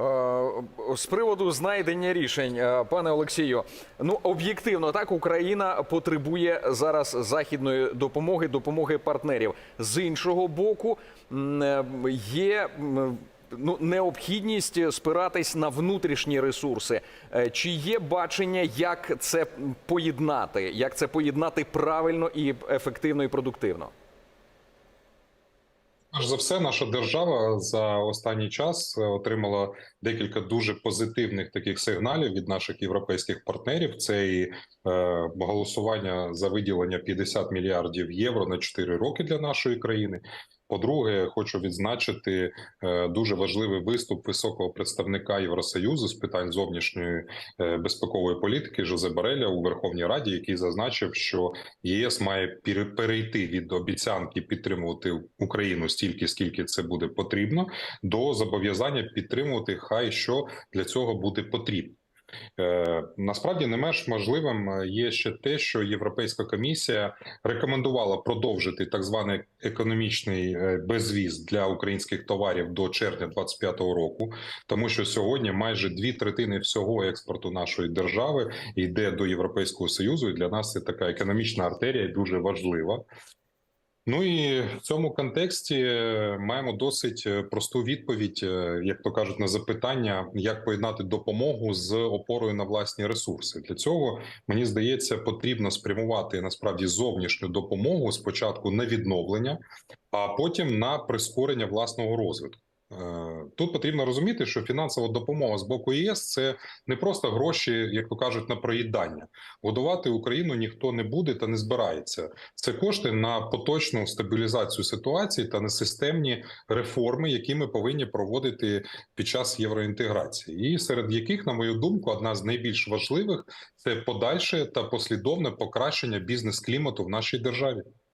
Е, З приводу знайдення рішень, е, пане Олексію, ну об'єктивно так Україна потребує зараз західної допомоги, допомоги партнерів. З іншого боку, е, є ну необхідність спиратись на внутрішні ресурси. Чи є бачення, як це поєднати, як це поєднати правильно і ефективно і продуктивно? Перш за все, наша держава за останній час е, отримала декілька дуже позитивних таких сигналів від наших європейських партнерів. Це і е, голосування за виділення 50 мільярдів євро на 4 роки для нашої країни. По-друге, хочу відзначити е, дуже важливий виступ високого представника Євросоюзу з питань зовнішньої е, безпекової політики Жозе Бареля у Верховній Раді, який зазначив, що ЄС має пере- перейти від обіцянки підтримувати Україну стільки, скільки це буде потрібно, до зобов'язання підтримувати хай що для цього буде потрібно. Е, насправді не менш можливим е, є ще те, що Європейська комісія рекомендувала продовжити так званий економічний е, безвіз для українських товарів до червня 2025 року, тому що сьогодні майже дві третини всього експорту нашої держави йде до Європейського союзу, і для нас це така економічна артерія дуже важлива. Ну і в цьому контексті е, маємо досить е, просту відповідь, е, як то кажуть, на запитання, як поєднати допомогу з опорою на власні ресурси. Для цього мені здається, потрібно спрямувати насправді зовнішню допомогу спочатку на відновлення, а потім на прискорення власного розвитку. Тут потрібно розуміти, що фінансова допомога з боку ЄС це не просто гроші, як то кажуть, на проїдання. Годувати Україну ніхто не буде та не збирається. Це кошти на поточну стабілізацію ситуації та на системні реформи, які ми повинні проводити під час євроінтеграції, і серед яких, на мою думку, одна з найбільш важливих це подальше та послідовне покращення бізнес-клімату в нашій державі.